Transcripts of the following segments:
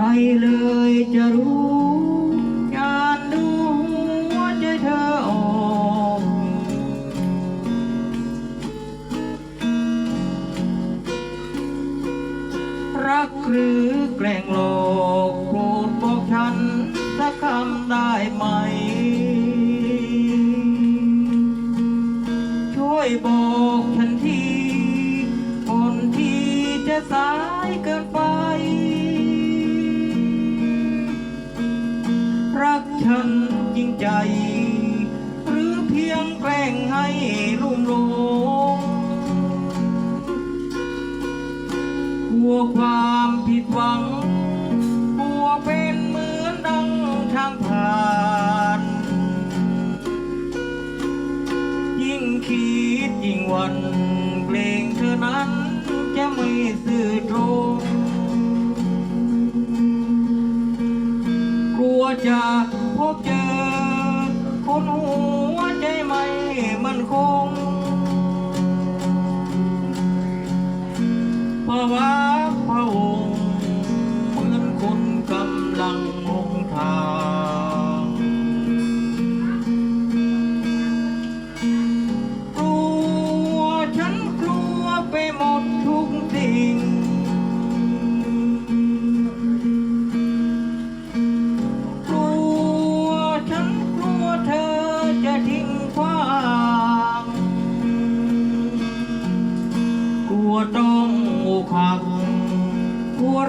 รเลยจะรู้การดูหัวใจเธอออกรักหรือแกล้งหลอกโปรดบอกฉันสักคำได้ไหม ช่วยบอกฉันทีก่อนที่จะสายเกินไป ฉันจริงใจ หรือเพียงแกล้งให้ลุ่มหลงกลัวความผิดหวังกลัวเป็นเหมือนดังทางผ่าน ยิ่งคิดยิ่งหวันเกรงเธอนั้นจะไม่ซื่อตรงกลัวจะ บเจอคนหัวใจไม่มันคง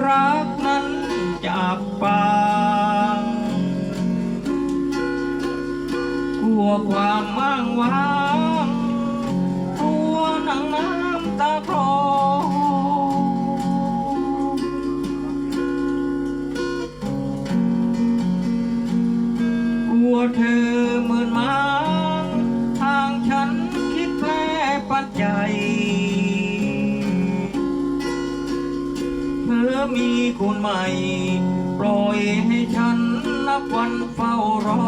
รักนั้นจะอับปางกลัวความว่างว้างกลัวหนังน้ำตาคลอกลัวเธอเหมือนมาทางฉันคิดแปลปัจจัย มีคนใหม่ ปล่อยให้ฉันนับวันเฝ้ารอ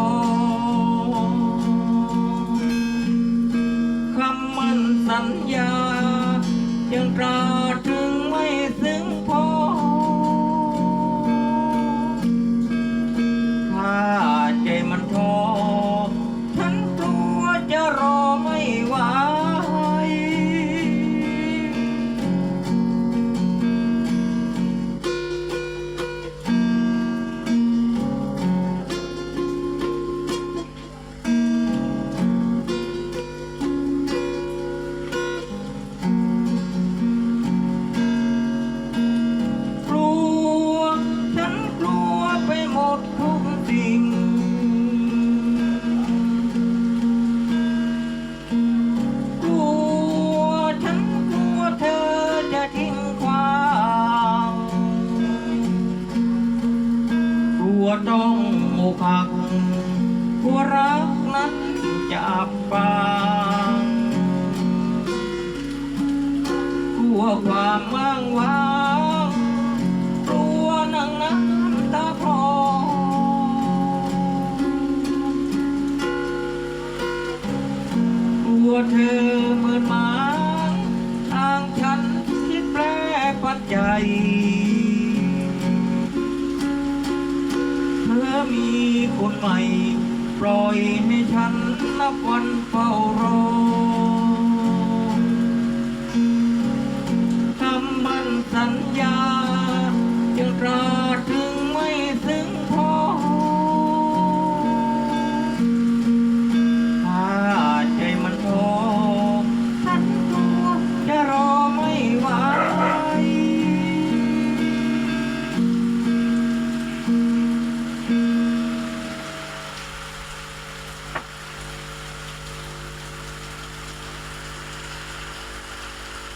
คำมั่นสัญญา ยังตราตรึงไม่ กลัวรักนั้นจะอับปางกลัวความว่างว้างกลัวนังน้ำตาคลอกลัวเธอเหมือนหมาทางฉันคิดแปลปัจจัยเธอมีคนใหม่ ปล่อยให้ฉันนับวันเฝ้ารอ